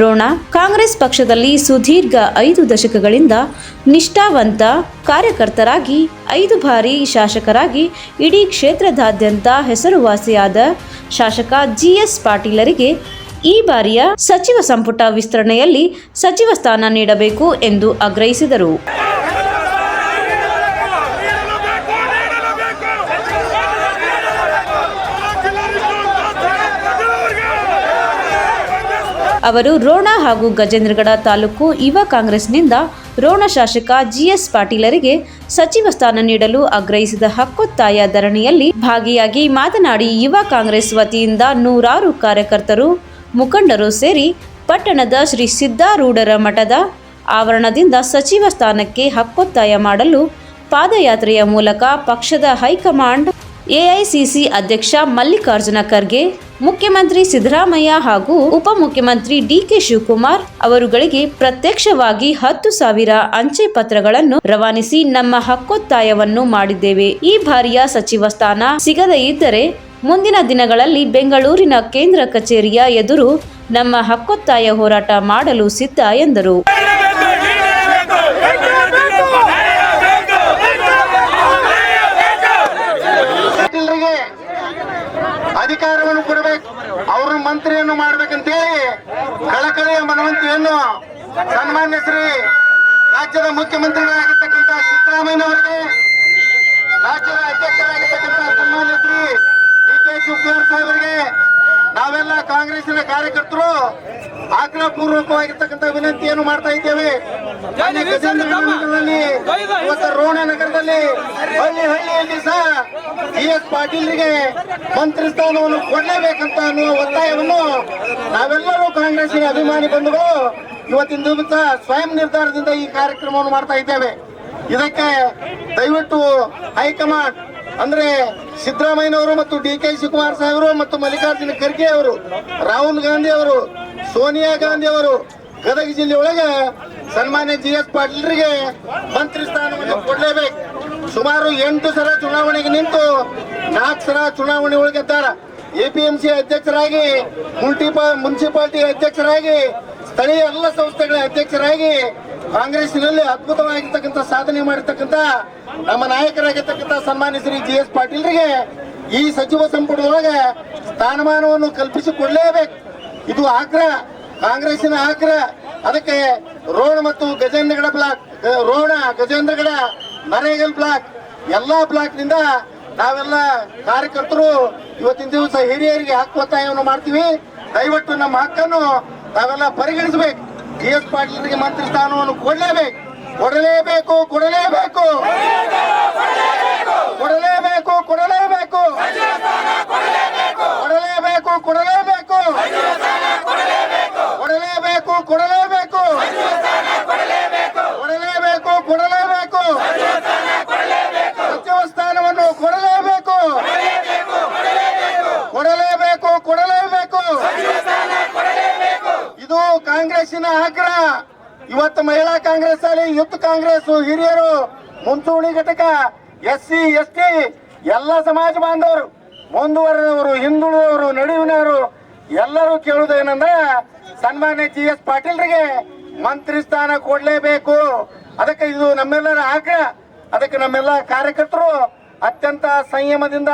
ರೋಣ ಕಾಂಗ್ರೆಸ್ ಪಕ್ಷದಲ್ಲಿ ಸುದೀರ್ಘ ಐದು ದಶಕಗಳಿಂದ ನಿಷ್ಠಾವಂತ ಕಾರ್ಯಕರ್ತರಾಗಿ, ಐದು ಬಾರಿ ಶಾಸಕರಾಗಿ, ಇಡೀ ಕ್ಷೇತ್ರದಾದ್ಯಂತ ಹೆಸರುವಾಸಿಯಾದ ಶಾಸಕ ಜಿಎಸ್ ಪಾಟೀಲರಿಗೆ ಈ ಬಾರಿಯ ಸಚಿವ ಸಂಪುಟ ವಿಸ್ತರಣೆಯಲ್ಲಿ ಸಚಿವ ಸ್ಥಾನ ನೀಡಬೇಕು ಎಂದು ಆಗ್ರಹಿಸಿದರು. ಅವರು ರೋಣ ಹಾಗೂ ಗಜೇಂದ್ರಗಡ ತಾಲೂಕು ಯುವ ಕಾಂಗ್ರೆಸ್ನಿಂದ ರೋಣ ಶಾಸಕ ಜಿಎಸ್ ಪಾಟೀಲರಿಗೆ ಸಚಿವ ಸ್ಥಾನ ನೀಡಲು ಆಗ್ರಹಿಸಿದ ಹಕ್ಕೊತ್ತಾಯ ಧರಣಿಯಲ್ಲಿ ಭಾಗಿಯಾಗಿ ಮಾತನಾಡಿ ಯುವ ಕಾಂಗ್ರೆಸ್ ವತಿಯಿಂದ ನೂರಾರು ಕಾರ್ಯಕರ್ತರು, ಮುಖಂಡರು ಸೇರಿ ಪಟ್ಟಣದ ಶ್ರೀ ಸಿದ್ದಾರೂಢರ ಮಠದ ಆವರಣದಿಂದ ಸಚಿವ ಸ್ಥಾನಕ್ಕೆ ಹಕ್ಕೊತ್ತಾಯ ಮಾಡಲು ಪಾದಯಾತ್ರೆಯ ಮೂಲಕ ಪಕ್ಷದ ಹೈಕಮಾಂಡ್ ಎಐಸಿಸಿ ಅಧ್ಯಕ್ಷ ಮಲ್ಲಿಕಾರ್ಜುನ ಖರ್ಗೆ ಮುಖ್ಯಮಂತ್ರಿ ಸಿದ್ದರಾಮಯ್ಯ ಹಾಗೂ ಉಪಮುಖ್ಯಮಂತ್ರಿ ಡಿಕೆ ಶಿವಕುಮಾರ್ ಅವರುಗಳಿಗೆ ಪ್ರತ್ಯಕ್ಷವಾಗಿ ಹತ್ತು ಸಾವಿರ ಅಂಚೆ ಪತ್ರಗಳನ್ನು ರವಾನಿಸಿ ನಮ್ಮ ಹಕ್ಕೊತ್ತಾಯವನ್ನು ಮಾಡಿದ್ದೇವೆ. ಈ ಬಾರಿಯ ಸಚಿವ ಸ್ಥಾನ ಸಿಗದೇ ಇದ್ದರೆ ಮುಂದಿನ ದಿನಗಳಲ್ಲಿ ಬೆಂಗಳೂರಿನ ಕೇಂದ್ರ ಕಚೇರಿಯ ಎದುರು ನಮ್ಮ ಹಕ್ಕೊತ್ತಾಯ ಹೋರಾಟ ಮಾಡಲು ಸಿದ್ಧ ಎಂದರು ಪಾಟೀಲ್ರಿಗೆ ಅಧಿಕಾರವನ್ನು ಕೊಡಬೇಕು ಅವ್ರ ಮಂತ್ರಿಯನ್ನು ಮಾಡ್ಬೇಕಂತೇಳಿ ಕಳಕಳಿಯ ಮನವಂತಿಯನ್ನು ಸನ್ಮಾನ್ಯ ಶ್ರೀ ರಾಜ್ಯದ ಮುಖ್ಯಮಂತ್ರಿಗಳಾಗಿರ್ತಕ್ಕಂಥ ಸಿದ್ದರಾಮಯ್ಯನವರಿಗೆ, ರಾಜ್ಯದ ಅಧ್ಯಕ್ಷರಾಗಿರ್ತಕ್ಕಂಥ ಸನ್ಮಾನ್ಯ ಶ್ರೀ ಡಿ ಕೆ ಶಿವಕುಮಾರ್ ಸಾಹೇಬರಿಗೆ ನಾವೆಲ್ಲ ಕಾಂಗ್ರೆಸ್ನ ಕಾರ್ಯಕರ್ತರು ಆಗ್ರಹಪೂರ್ವಕವಾಗಿರ್ತಕ್ಕಂಥ ವಿನಂತಿಯನ್ನು ಮಾಡ್ತಾ ಇದ್ದೇವೆ. ಇವತ್ತು ರೋಣ ನಗರದಲ್ಲಿ ಹಳ್ಳಿ ಹಳ್ಳಿಯಲ್ಲಿ ಸಹ ಜಿ ಎಸ್ ಪಾಟೀಲ್ರಿಗೆ ಮಂತ್ರಿ ಸ್ಥಾನವನ್ನು ಕೊಡಲೇಬೇಕಂತ ಅನ್ನುವ ಒತ್ತಾಯವನ್ನು ನಾವೆಲ್ಲರೂ ಕಾಂಗ್ರೆಸ್ನ ಅಭಿಮಾನಿ ಬಂಧುಗಳು ಇವತ್ತಿನ ದಿವಸ ಸ್ವಯಂ ನಿರ್ಧಾರದಿಂದ ಈ ಕಾರ್ಯಕ್ರಮವನ್ನು ಮಾಡ್ತಾ ಇದ್ದೇವೆ. ಇದಕ್ಕೆ ದಯವಿಟ್ಟು ಹೈಕಮಾಂಡ್ ಅಂದ್ರೆ ಸಿದ್ದರಾಮಯ್ಯನವರು ಮತ್ತು ಡಿ ಕೆ ಶಿವಕುಮಾರ್ ಸಾಹೇಬರು ಮತ್ತು ಮಲ್ಲಿಕಾರ್ಜುನ ಖರ್ಗೆ ಅವರು, ರಾಹುಲ್ ಗಾಂಧಿ ಅವರು, ಸೋನಿಯಾ ಗಾಂಧಿ ಅವರು ಗದಗ ಜಿಲ್ಲೆ ಒಳಗೆ ಸನ್ಮಾನ್ಯ ಜಿ ಎಸ್ ಪಾಟೀಲ್ರಿಗೆ ಮಂತ್ರಿ ಸ್ಥಾನವನ್ನು ಕೊಡಲೇಬೇಕು. ಸುಮಾರು ಎಂಟು ಸಲ ಚುನಾವಣೆಗೆ ನಿಂತು ನಾಲ್ಕು ಸಲ ಚುನಾವಣೆ ಒಳಗೆದ್ದಾರ ಎ ಪಿ ಎಂ ಸಿ ಅಧ್ಯಕ್ಷರಾಗಿ ಮುಂಟಿಪಾ ಮುನ್ಸಿಪಾಲ್ಟಿ ಅಧ್ಯಕ್ಷರಾಗಿ, ಸ್ಥಳೀಯ ಎಲ್ಲ ಸಂಸ್ಥೆಗಳ ಅಧ್ಯಕ್ಷರಾಗಿ ಕಾಂಗ್ರೆಸ್ಸಿನಲ್ಲಿ ಅದ್ಭುತವಾಗಿರ್ತಕ್ಕಂಥ ಸಾಧನೆ ಮಾಡಿರ್ತಕ್ಕಂಥ ನಮ್ಮ ನಾಯಕರಾಗಿರ್ತಕ್ಕಂಥ ಸನ್ಮಾನ್ಯ ಶ್ರೀ ಜಿ ಎಸ್ ಪಾಟೀಲ್ರಿಗೆ ಈ ಸಚಿವ ಸಂಪುಟದೊಳಗೆ ಸ್ಥಾನಮಾನವನ್ನು ಕಲ್ಪಿಸಿಕೊಡಲೇಬೇಕು. ಇದು ಆಗ್ರಹ. ಕಾಂಗ್ರೆಸ್ಸಿನ ಆಗ್ರಹ. ಅದಕ್ಕೆ ರೋಣ ಮತ್ತು ಗಜೇಂದ್ರಗಡ ಬ್ಲಾಕ್ ರೋಣ, ಗಜೇಂದ್ರಗಡ, ನರೇಗಲ್ ಬ್ಲಾಕ್, ಎಲ್ಲಾ ಬ್ಲಾಕ್ನಿಂದ ನಾವೆಲ್ಲ ಕಾರ್ಯಕರ್ತರು ಇವತ್ತಿನ ದಿವಸ ಹಿರಿಯರಿಗೆ ಹಕ್ಕು ಒತ್ತಾಯವನ್ನು ಮಾಡ್ತೀವಿ. ದಯವಿಟ್ಟು ನಮ್ಮ ಹಕ್ಕನ್ನು ನಾವೆಲ್ಲ ಪರಿಗಣಿಸಬೇಕು. ಎಸ್ ಪಾಟೀಲ್ರಿಗೆ ಮಂತ್ರಿ ಸ್ಥಾನವನ್ನು ಕೊಡಲೇಬೇಕು. ಕೊಡಲೇಬೇಕು ಕೊಡಲೇಬೇಕು. ಕೊಡಲೇಬೇಕು ಕೊಡಲೇಬೇಕು. ಕೊಡಲೇಬೇಕು ಕೊಡಲೇಬೇಕು. ಕೊಡಲೇಬೇಕು ಕೊಡಲೇಬೇಕು ಕೊಡಲೇಬೇಕು ಸಚಿವ ಸ್ಥಾನವನ್ನು ಕೊಡಲೇಬೇಕು ಕೊಡಲೇಬೇಕು ಕೊಡಲೇಬೇಕು ಇದು ಆಗ್ರಹ ಇವತ್ತು ಮಹಿಳಾ ಕಾಂಗ್ರೆಸ್ ಅಲ್ಲಿ, ಯೂತ್ ಕಾಂಗ್ರೆಸ್, ಹಿರಿಯರು, ಮುಂಚೂಣಿ ಘಟಕ ಎಸ್ ಸಿ ಎಸ್ ಟಿ ಎಲ್ಲ ಸಮಾಜ ಬಾಂಧವರು, ಮುಂದುವರೆದವರು, ಹಿಂದುಳಿದವರು, ನಡುವಿನವರು, ಎಲ್ಲರೂ ಕೇಳುವುದೇನಂದ್ರೆ ಸನ್ಮಾನ್ಯ ಜಿ ಎಸ್ ಪಾಟೀಲ್ರಿಗೆ ಮಂತ್ರಿ ಸ್ಥಾನ ಕೊಡಲೇಬೇಕು. ಅದಕ್ಕೆ ಇದು ನಮ್ಮೆಲ್ಲರ ಆಗ್ರಹ. ಅದಕ್ಕೆ ನಮ್ಮೆಲ್ಲ ಕಾರ್ಯಕರ್ತರು ಅತ್ಯಂತ ಸಂಯಮದಿಂದ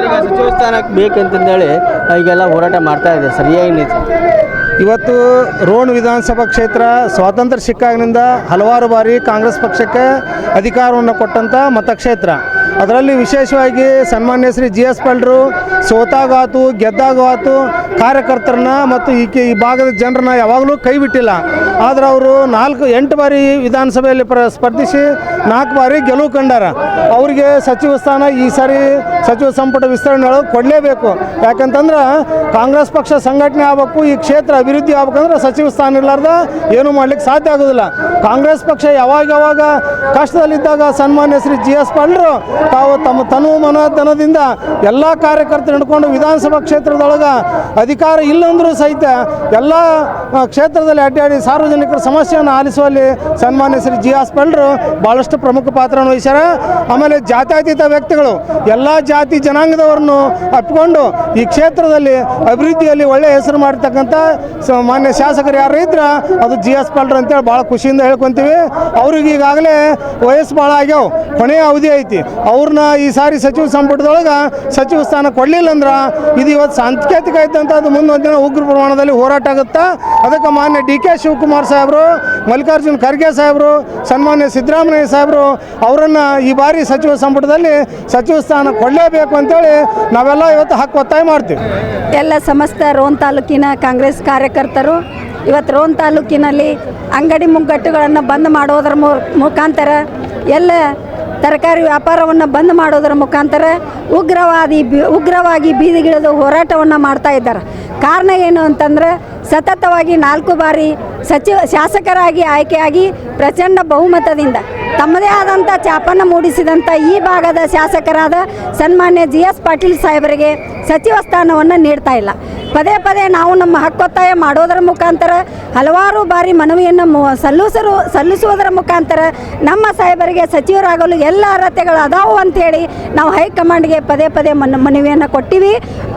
ಈಗ ಸಚಿವ ಸ್ಥಾನಕ್ಕೆ ಬೇಕಂತಂದೇಳಿ ಈಗೆಲ್ಲ ಹೋರಾಟ ಮಾಡ್ತಾ ಇದೆ, ಸರಿಯಾಗಿ ಇವತ್ತು ರೋಣ ವಿಧಾನಸಭಾ ಕ್ಷೇತ್ರ ಸ್ವಾತಂತ್ರ್ಯ ಸಿಕ್ಕಾಗಿನಿಂದ ಹಲವಾರು ಬಾರಿ ಕಾಂಗ್ರೆಸ್ ಪಕ್ಷಕ್ಕೆ ಅಧಿಕಾರವನ್ನು ಕೊಟ್ಟಂಥ ಮತಕ್ಷೇತ್ರ. ಅದರಲ್ಲಿ ವಿಶೇಷವಾಗಿ ಸನ್ಮಾನ್ಯ ಶ್ರೀ ಜಿ ಎಸ್ ಪಲ್ರು ಸೋತಾಗಾತು ಗೆದ್ದಾಗಾತು ಕಾರ್ಯಕರ್ತರನ್ನ ಮತ್ತು ಈ ಕೆ- ಈ ಭಾಗದ ಜನರನ್ನ ಯಾವಾಗಲೂ ಕೈ ಬಿಟ್ಟಿಲ್ಲ. ಆದ್ರೆ ಅವರು ನಾಲ್ಕು, ಎಂಟು ಬಾರಿ ವಿಧಾನಸಭೆಯಲ್ಲಿ ಪ್ರ ಸ್ಪರ್ಧಿಸಿ ನಾಲ್ಕು ಬಾರಿ ಗೆಲುವು ಕಂಡಾರ. ಅವರಿಗೆ ಸಚಿವ ಸ್ಥಾನ ಈ ಸಾರಿ ಸಚಿವ ಸಂಪುಟ ವಿಸ್ತರಣೆ ಕೊಡಲೇಬೇಕು. ಯಾಕಂತಂದ್ರೆ ಕಾಂಗ್ರೆಸ್ ಪಕ್ಷ ಸಂಘಟನೆ ಆಗಬೇಕು, ಈ ಕ್ಷೇತ್ರ ಅಭಿವೃದ್ಧಿ ಆಗ್ಬೇಕಂದ್ರೆ ಸಚಿವ ಸ್ಥಾನ ಇರಲಾರ್ದ ಏನೂ ಮಾಡ್ಲಿಕ್ಕೆ ಸಾಧ್ಯ ಆಗೋದಿಲ್ಲ. ಕಾಂಗ್ರೆಸ್ ಪಕ್ಷ ಯಾವಾಗ ಯಾವಾಗ ಕಷ್ಟದಲ್ಲಿದ್ದಾಗ ಸನ್ಮಾನ್ಯ ಶ್ರೀ ಜಿ ಎಸ್ ಪಾಲ್ರು ತಾವು ತಮ್ಮ ತನು ಮನೋಧನದಿಂದ ಎಲ್ಲ ಕಾರ್ಯಕರ್ತರು ಹಿಡ್ಕೊಂಡು ವಿಧಾನಸಭಾ ಕ್ಷೇತ್ರದೊಳಗೆ ಅಧಿಕಾರ ಇಲ್ಲಂದ್ರೂ ಸಹಿತ ಎಲ್ಲ ಕ್ಷೇತ್ರದಲ್ಲಿ ಅಡ್ಡಾಡಿ ಸಾರ್ವಜನಿಕರ ಸಮಸ್ಯೆಯನ್ನು ಆಲಿಸುವಲ್ಲಿ ಸನ್ಮಾನ್ಯ ಶ್ರೀ ಜಿ ಪಲ್ರು ಭಾಳಷ್ಟು ಪ್ರಮುಖ ಪಾತ್ರವನ್ನು ವಹಿಸ್ಯಾರ. ಆಮೇಲೆ ಜಾತ್ಯತೀತ ವ್ಯಕ್ತಿಗಳು, ಎಲ್ಲ ಜಾತಿ ಜನಾಂಗದವರನ್ನು ಅಪ್ಪಿಕೊಂಡು ಈ ಕ್ಷೇತ್ರದಲ್ಲಿ ಅಭಿವೃದ್ಧಿಯಲ್ಲಿ ಒಳ್ಳೆಯ ಹೆಸರು ಮಾಡಿರ್ತಕ್ಕಂಥ ಮಾನ್ಯ ಶಾಸಕರು ಯಾರು ಇದ್ರೆ ಅದು ಜಿ ಎಸ್ ಅಂತೇಳಿ ಭಾಳ ಖುಷಿಯಿಂದ ಹೇಳ್ಕೊತೀವಿ. ಅವ್ರಿಗೆ ಈಗಾಗಲೇ ವಯಸ್ಸು ಭಾಳ ಆಗ್ಯಾವ, ಕೊನೆಯ ಅವಧಿ ಐತಿ. ಅವ್ರನ್ನ ಈ ಸಾರಿ ಸಚಿವ ಸಂಪುಟದೊಳಗೆ ಸಚಿವ ಸ್ಥಾನ ಕೊಡಲಿಲ್ಲ ಅಂದ್ರೆ ಇದು ಇವತ್ತು ಸಾಂಕೇತಿಕ ಐತಂತ ಅದು ಮುಂದೊಂದು ದಿನ ಉಗ್ರ ಪ್ರಮಾಣದಲ್ಲಿ ಹೋರಾಟ ಆಗುತ್ತಾ ಅದಕ್ಕೆ ಮಾನ್ಯ ಡಿ ಕೆ ಶಿವಕುಮಾರ್ ಸಾಹೇಬರು, ಮಲ್ಲಿಕಾರ್ಜುನ್ ಖರ್ಗೆ ಸಾಹೇಬರು, ಸನ್ಮಾನ್ಯ ಸಿದ್ದರಾಮಯ್ಯ ಸಾಹೇಬರು, ಅವರನ್ನು ಈ ಬಾರಿ ಸಚಿವ ಸಂಪುಟದಲ್ಲಿ ಸಚಿವ ಸ್ಥಾನ ಕೊಡಲೇಬೇಕು ಅಂತೇಳಿ ನಾವೆಲ್ಲ ಇವತ್ತು ಹಕ್ಕು ಒತ್ತಾಯ ಮಾಡ್ತೀವಿ. ಎಲ್ಲ ಸಮಸ್ತ ರೋನ್ ತಾಲೂಕಿನ ಕಾಂಗ್ರೆಸ್ ಕಾರ್ಯಕರ್ತರು, ಇವತ್ತು ರೋನ್ ತಾಲೂಕಿನಲ್ಲಿ ಅಂಗಡಿ ಮುಗ್ಗಟ್ಟುಗಳನ್ನು ಬಂದ್ ಮಾಡೋದ್ರ ಮುಖಾಂತರ ಎಲ್ಲ ತರಕಾರಿ ವ್ಯಾಪಾರವನ್ನು ಬಂದ್ ಮಾಡೋದರ ಮುಖಾಂತರ ಉಗ್ರವಾದಿ ಉಗ್ರವಾಗಿ ಬೀದಿಗಿಳಿದು ಹೋರಾಟವನ್ನು ಮಾಡ್ತಾ ಇದ್ದಾರೆ. ಕಾರಣ ಏನು ಅಂತಂದ್ರೆ ಸತತವಾಗಿ ನಾಲ್ಕು ಬಾರಿ ಸಚಿವ ಶಾಸಕರಾಗಿ ಆಯ್ಕೆಯಾಗಿ ಪ್ರಚಂಡ ಬಹುಮತದಿಂದ ತಮ್ಮದೇ ಆದಂಥ ಚಾಪನ್ನು ಮೂಡಿಸಿದಂಥ ಈ ಭಾಗದ ಶಾಸಕರಾದ ಸನ್ಮಾನ್ಯ ಜಿ ಎಸ್ ಪಾಟೀಲ್ ಸಾಹೇಬರಿಗೆ ಸಚಿವ ಸ್ಥಾನವನ್ನು ನೀಡ್ತಾ ಇಲ್ಲ. ಪದೇ ಪದೇ ನಾವು ನಮ್ಮ ಹಕ್ಕೊತ್ತಾಯ ಮಾಡೋದರ ಮುಖಾಂತರ, ಹಲವಾರು ಬಾರಿ ಮನವಿಯನ್ನು ಸಲ್ಲಿಸರು, ಸಲ್ಲಿಸುವುದರ ಮುಖಾಂತರ ನಮ್ಮ ಸಾಹೇಬರಿಗೆ ಸಚಿವರಾಗಲು ಎಲ್ಲ ಅರ್ಹತೆಗಳು ಅದಾವು ಅಂತೇಳಿ ನಾವು ಹೈಕಮಾಂಡ್ಗೆ ಪದೇ ಪದೇ ಮನ ಮನವಿಯನ್ನು ಕೊಟ್ಟಿವಿ,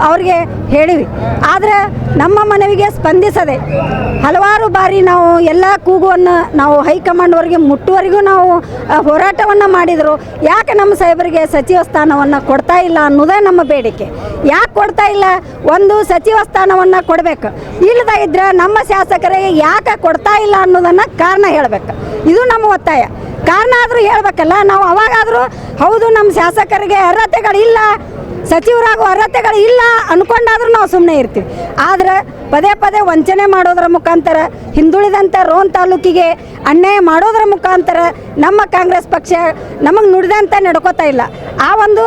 ಅವ್ರಿಗೆ ಹೇಳಿವಿ. ಆದರೆ ನಮ್ಮ ಮನವಿಗೆ ಸ್ಪಂದಿಸದೆ ಹಲವಾರು ಬಾರಿ ನಾವು ಎಲ್ಲ ಕೂಗುವನ್ನು ನಾವು ಹೈಕಮಾಂಡ್ವರೆಗೆ ಮುಟ್ಟುವರೆಗೂ ನಾವು ಹೋರಾಟವನ್ನು ಮಾಡಿದರು. ಯಾಕೆ ನಮ್ಮ ಸಾಹೇಬರಿಗೆ ಸಚಿವ ಸ್ಥಾನವನ್ನು ಕೊಡ್ತಾ ಇಲ್ಲ ಅನ್ನೋದೇ ನಮ್ಮ ಬೇಡಿಕೆ. ಯಾಕೆ ಕೊಡ್ತಾ ಇಲ್ಲ? ಒಂದು ಸಚಿವ ಸ್ಥಾನವನ್ನು ಕೊಡಬೇಕು. ಇಲ್ಲದ ಇದ್ರೆ ನಮ್ಮ ಶಾಸಕರಿಗೆ ಯಾಕೆ ಕೊಡ್ತಾ ಇಲ್ಲ ಅನ್ನೋದನ್ನು ಕಾರಣ ಹೇಳಬೇಕು. ಇದು ನಮ್ಮ ಒತ್ತಾಯ. ಕಾರಣ ಆದರೂ ಹೇಳಬೇಕಲ್ಲ, ನಾವು ಅವಾಗಾದರೂ ಹೌದು, ನಮ್ಮ ಶಾಸಕರಿಗೆ ಅರ್ಹತೆಗಳಿಲ್ಲ. ಸಚಿವರಾಗೋ ಅರ್ಹತೆಗಳು ಇಲ್ಲ ಅನ್ಕೊಂಡಾದ್ರೂ ನಾವು ಸುಮ್ಮನೆ ಇರ್ತೀವಿ. ಆದರೆ ಪದೇ ಪದೇ ವಂಚನೆ ಮಾಡೋದ್ರ ಮುಖಾಂತರ ಹಿಂದುಳಿದಂಥ ರೋನ್ ತಾಲೂಕಿಗೆ ಅನ್ಯಾಯ ಮಾಡೋದ್ರ ಮುಖಾಂತರ ನಮ್ಮ ಕಾಂಗ್ರೆಸ್ ಪಕ್ಷ ನಮಗೆ ನುಡಿದಂತೆ ನಡ್ಕೋತಾ ಇಲ್ಲ. ಆ ಒಂದು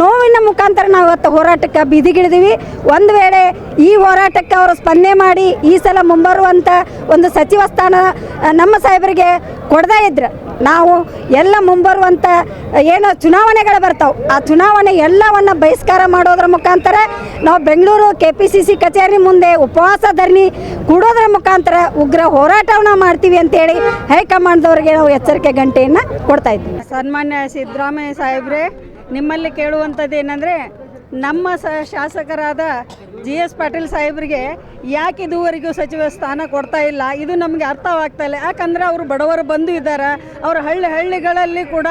ನೋವಿನ ಮುಖಾಂತರ ನಾವು ಇವತ್ತು ಹೋರಾಟಕ್ಕೆ ಬೀದಿಗಿಳಿದೀವಿ. ಒಂದು ವೇಳೆ ಈ ಹೋರಾಟಕ್ಕೆ ಅವರು ಸ್ಪಂದನೆ ಮಾಡಿ ಈ ಸಲ ಮುಂಬರುವಂಥ ಒಂದು ಸಚಿವ ಸ್ಥಾನ ನಮ್ಮ ಸಾಹೇಬರಿಗೆ ಕೊಡದೇ ಇದ್ರೆ ನಾವು ಎಲ್ಲ ಮುಂಬರುವಂಥ ಏನು ಚುನಾವಣೆಗಳು ಬರ್ತಾವೆ. ಆ ಚುನಾವಣೆ ಎಲ್ಲವನ್ನು ಬಹಿಷ್ಕಾರ ಮಾಡೋದ್ರ ಮುಖಾಂತರ ನಾವು Bengaluru K P C C ಕಚೇರಿ ಮುಂದೆ ಉಪವಾಸ ಧರಣಿ ಕೂಡೋದ್ರ ಮುಖಾಂತರ ಉಗ್ರ ಹೋರಾಟವನ್ನು ಮಾಡ್ತೀವಿ ಅಂತೇಳಿ ಹೈಕಮಾಂಡ್ದವ್ರಿಗೆ ನಾವು ಎಚ್ಚರಿಕೆ ಗಂಟೆಯನ್ನು ಕೊಡ್ತಾ ಇದ್ದೀವಿ. ಸನ್ಮಾನ್ಯ ಸಿದ್ದರಾಮಯ್ಯ ಸಾಹೇಬ್ರೆ ನಿಮ್ಮಲ್ಲಿ ಕೇಳುವಂಥದ್ದು ಏನಂದರೆ, ನಮ್ಮ ಸ ಶಾಸಕರಾದ ಜಿ ಎಸ್ ಪಾಟೀಲ್ ಸಾಹೇಬ್ರಿಗೆ ಯಾಕೆ ಇದುವರೆಗೂ ಸಚಿವ ಸ್ಥಾನ ಕೊಡ್ತಾ ಇಲ್ಲ? ಇದು ನಮಗೆ ಅರ್ಥವಾಗ್ತಾ ಇಲ್ಲ. ಯಾಕಂದರೆ ಅವರು ಬಡವರು ಬಂದು ಇದ್ದಾರೆ. ಅವರ ಹಳ್ಳಿ ಹಳ್ಳಿಗಳಲ್ಲಿ ಕೂಡ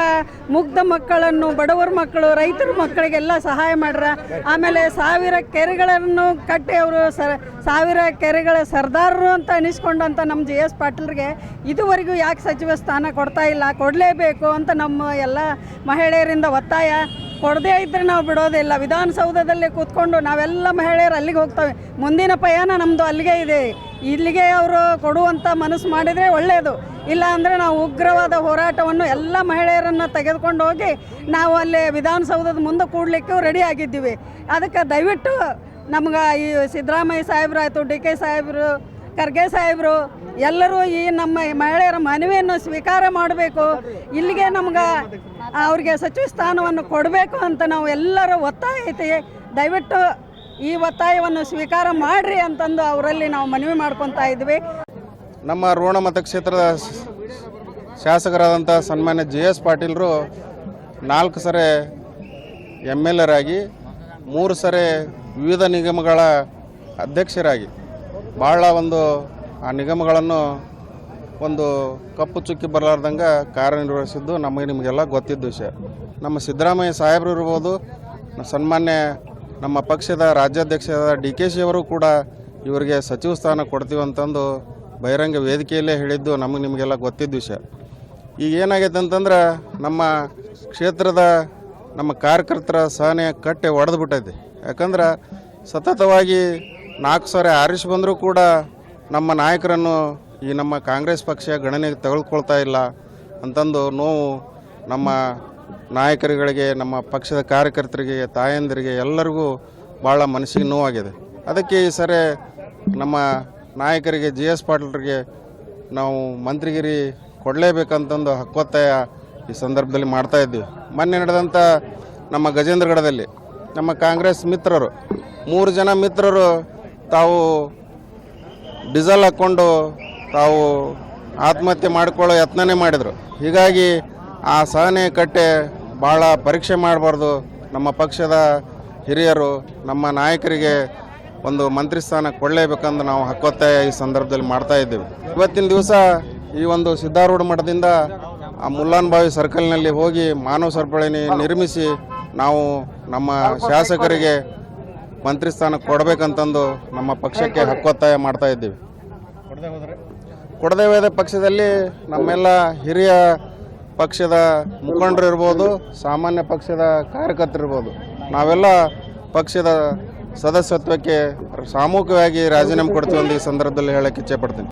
ಮುಗ್ಧ ಮಕ್ಕಳನ್ನು, ಬಡವರ ಮಕ್ಕಳು, ರೈತರ ಮಕ್ಕಳಿಗೆಲ್ಲ ಸಹಾಯ ಮಾಡ್ರ. ಆಮೇಲೆ ಸಾವಿರ ಕೆರೆಗಳನ್ನು ಕಟ್ಟಿ ಅವರು ಸಾವಿರ ಕೆರೆಗಳ ಸರ್ದಾರರು ಅಂತ ಅನಿಸ್ಕೊಂಡಂಥ ನಮ್ಮ ಜಿ ಎಸ್ ಪಾಟೀಲ್ರಿಗೆ ಇದುವರೆಗೂ ಯಾಕೆ ಸಚಿವ ಸ್ಥಾನ ಕೊಡ್ತಾ ಇಲ್ಲ, ಕೊಡಲೇಬೇಕು ಅಂತ ನಮ್ಮ ಎಲ್ಲ ಮಹಿಳೆಯರಿಂದ ಒತ್ತಾಯ. ಕೊಡದೇ ಇದ್ದರೆ ನಾವು ಬಿಡೋದಿಲ್ಲ ವಿಧಾನಸೌಧದಲ್ಲಿ ಕೂತ್ಕೊಂಡು ನಾವೆಲ್ಲ ಮಹಿಳೆಯರು ಅಲ್ಲಿಗೆ ಹೋಗ್ತವೆ. ಮುಂದಿನ ಪಯಣ ನಮ್ಮದು ಅಲ್ಲಿಗೆ ಇದೆ. ಇಲ್ಲಿಗೆ ಅವರು ಕೊಡುವಂಥ ಮನಸ್ಸು ಮಾಡಿದರೆ ಒಳ್ಳೆಯದು ಇಲ್ಲ ಅಂದರೆ ನಾವು ಉಗ್ರವಾದ ಹೋರಾಟವನ್ನು ಎಲ್ಲ ಮಹಿಳೆಯರನ್ನು ತೆಗೆದುಕೊಂಡು ಹೋಗಿ ನಾವು ಅಲ್ಲಿ ವಿಧಾನಸೌಧದ ಮುಂದೆ ಕೂಡಲಿಕ್ಕೂ ರೆಡಿ ಆಗಿದ್ದೀವಿ. ಅದಕ್ಕೆ ದಯವಿಟ್ಟು ನಮ್ಗೆ ಈ ಸಿದ್ದರಾಮಯ್ಯ ಸಾಹೇಬ್ರು ಆಯಿತು, ಡಿ ಕೆ ಸಾಹೇಬರು, ಖರ್ಗೆ ಸಾಹೇಬರು, ಎಲ್ಲರೂ ಈ ನಮ್ಮ ಮಹಿಳೆಯರ ಮನವಿಯನ್ನು ಸ್ವೀಕಾರ ಮಾಡಬೇಕು. ಇಲ್ಲಿಗೆ ನಮ್ಗೆ ಅವ್ರಿಗೆ ಸಚಿವ ಸ್ಥಾನವನ್ನು ಕೊಡಬೇಕು ಅಂತ ನಾವು ಎಲ್ಲರ ಒತ್ತಾಯ ಐತಿ. ದಯವಿಟ್ಟು ಈ ಒತ್ತಾಯವನ್ನು ಸ್ವೀಕಾರ ಮಾಡಿರಿ ಅಂತಂದು ಅವರಲ್ಲಿ ನಾವು ಮನವಿ ಮಾಡ್ಕೊತಾ ಇದ್ವಿ. ನಮ್ಮ ರೋಣ ಮತಕ್ಷೇತ್ರದ ಶಾಸಕರಾದಂಥ ಸನ್ಮಾನ್ಯ ಜಿ ಎಸ್ ಪಾಟೀಲರು ನಾಲ್ಕು ಸರಿ ಎಂ ಎಲ್ ಎರಾಗಿ ಮೂರು ಸರಿ ವಿವಿಧ ನಿಗಮಗಳ ಅಧ್ಯಕ್ಷರಾಗಿ ಭಾಳ ಒಂದು ಆ ನಿಗಮಗಳನ್ನು ಒಂದು ಕಪ್ಪು ಚುಕ್ಕಿ ಬರಲಾರ್ದಂಗೆ ಕಾರ್ಯನಿರ್ವಹಿಸಿದ್ದು ನಮಗೆ ನಿಮಗೆಲ್ಲ ಗೊತ್ತಿದ್ದ ವಿಷಯ. ನಮ್ಮ ಸಿದ್ದರಾಮಯ್ಯ ಸಾಹೇಬರು ಇರ್ಬೋದು, ಸನ್ಮಾನ್ಯ ನಮ್ಮ ಪಕ್ಷದ ರಾಜ್ಯಾಧ್ಯಕ್ಷರಾದ ಡಿ ಕೆ ಶಿ ಅವರು ಕೂಡ ಇವರಿಗೆ ಸಚಿವ ಸ್ಥಾನ ಕೊಡ್ತೀವಿ ಅಂತಂದು ಬಹಿರಂಗ ವೇದಿಕೆಯಲ್ಲೇ ಹೇಳಿದ್ದು ನಮಗೆ ನಿಮಗೆಲ್ಲ ಗೊತ್ತಿದ್ದ ವಿಷಯ. ಈಗ ಏನಾಗೈತೆ ಅಂತಂದ್ರೆ ನಮ್ಮ ಕ್ಷೇತ್ರದ ನಮ್ಮ ಕಾರ್ಯಕರ್ತರ ಸಹನೆ ಕಟ್ಟೆ ಒಡೆದು ಬಿಟ್ಟೈತಿ ಯಾಕಂದ್ರೆ ಸತತವಾಗಿ ನಾಲ್ಕು ಸಾವಿರ ಆರಿಸಿ ಬಂದರೂ ಕೂಡ ನಮ್ಮ ನಾಯಕರನ್ನು ಈ ನಮ್ಮ ಕಾಂಗ್ರೆಸ್ ಪಕ್ಷ ಗಣನೆಗೆ ತೆಗೆದುಕೊಳ್ತಾ ಇಲ್ಲ ಅಂತಂದು ನೋವು ನಮ್ಮ ನಾಯಕರುಗಳಿಗೆ, ನಮ್ಮ ಪಕ್ಷದ ಕಾರ್ಯಕರ್ತರಿಗೆ, ತಾಯಂದಿರಿಗೆ ಎಲ್ಲರಿಗೂ ಭಾಳ ಮನಸ್ಸಿಗೆ ನೋವಾಗಿದೆ. ಅದಕ್ಕೆ ಈ ಸರಿ ನಮ್ಮ ನಾಯಕರಿಗೆ, ಜಿ ಎಸ್ ಪಾಟೀಲ್ರಿಗೆ ನಾವು ಮಂತ್ರಿಗಿರಿ ಕೊಡಲೇಬೇಕಂತಂದು ಹಕ್ಕೊತ್ತಾಯ ಈ ಸಂದರ್ಭದಲ್ಲಿ ಮಾಡ್ತಾ ಇದ್ದೀವಿ. ಮೊನ್ನೆ ನಡೆದಂಥ ನಮ್ಮ ಗಜೇಂದ್ರಗಢದಲ್ಲಿ ನಮ್ಮ ಕಾಂಗ್ರೆಸ್ ಮಿತ್ರರು, ಮೂರು ಜನ ಮಿತ್ರರು ತಾವು ಡೀಸೆಲ್ ಹಾಕ್ಕೊಂಡು ತಾವು ಆತ್ಮಹತ್ಯೆ ಮಾಡಿಕೊಳ್ಳೋ ಯತ್ನನೇ ಮಾಡಿದರು. ಹೀಗಾಗಿ ಆ ಸಹನೆ ಕಟ್ಟೆ ಭಾಳ ಪರೀಕ್ಷೆ ಮಾಡಬಾರ್ದು. ನಮ್ಮ ಪಕ್ಷದ ಹಿರಿಯರು, ನಮ್ಮ ನಾಯಕರಿಗೆ ಒಂದು ಮಂತ್ರಿ ಸ್ಥಾನ ಕೊಡಲೇಬೇಕಂದು ನಾವು ಹಕ್ಕೊತ್ತಾಯ ಈ ಸಂದರ್ಭದಲ್ಲಿ ಮಾಡ್ತಾ ಇದ್ದೇವೆ. ಇವತ್ತಿನ ದಿವಸ ಈ ಒಂದು ಸಿದ್ಧಾರೂಢ ಮಠದಿಂದ ಆ ಮುಲ್ಲಾನ್ಬಾವಿ ಸರ್ಕಲ್ನಲ್ಲಿ ಹೋಗಿ ಮಾನವ ಸರಪಳಿ ನಿರ್ಮಿಸಿ ನಾವು ನಮ್ಮ ಶಾಸಕರಿಗೆ ಮಂತ್ರಿ ಸ್ಥಾನ ಕೊಡಬೇಕಂತಂದು ನಮ್ಮ ಪಕ್ಷಕ್ಕೆ ಹಕ್ಕೊತ್ತಾಯ ಮಾಡ್ತಾ ಇದ್ದೀವಿ. ಕೊಡದೇ ಹೋದ ಪಕ್ಷದಲ್ಲಿ ನಮ್ಮೆಲ್ಲ ಹಿರಿಯ ಪಕ್ಷದ ಮುಖಂಡರು ಇರ್ಬೋದು ಸಾಮಾನ್ಯ ಪಕ್ಷದ ಕಾರ್ಯಕರ್ತರು ಇರ್ಬೋದು. ನಾವೆಲ್ಲ ಪಕ್ಷದ ಸದಸ್ಯತ್ವಕ್ಕೆ ಸಾಮೂಹಿಕವಾಗಿ ರಾಜೀನಾಮೆ ಕೊಡ್ತೀವಿ ಅಂತ ಈ ಸಂದರ್ಭದಲ್ಲಿ ಹೇಳಕ್ಕೆ ಇಚ್ಛೆ ಪಡ್ತೀನಿ.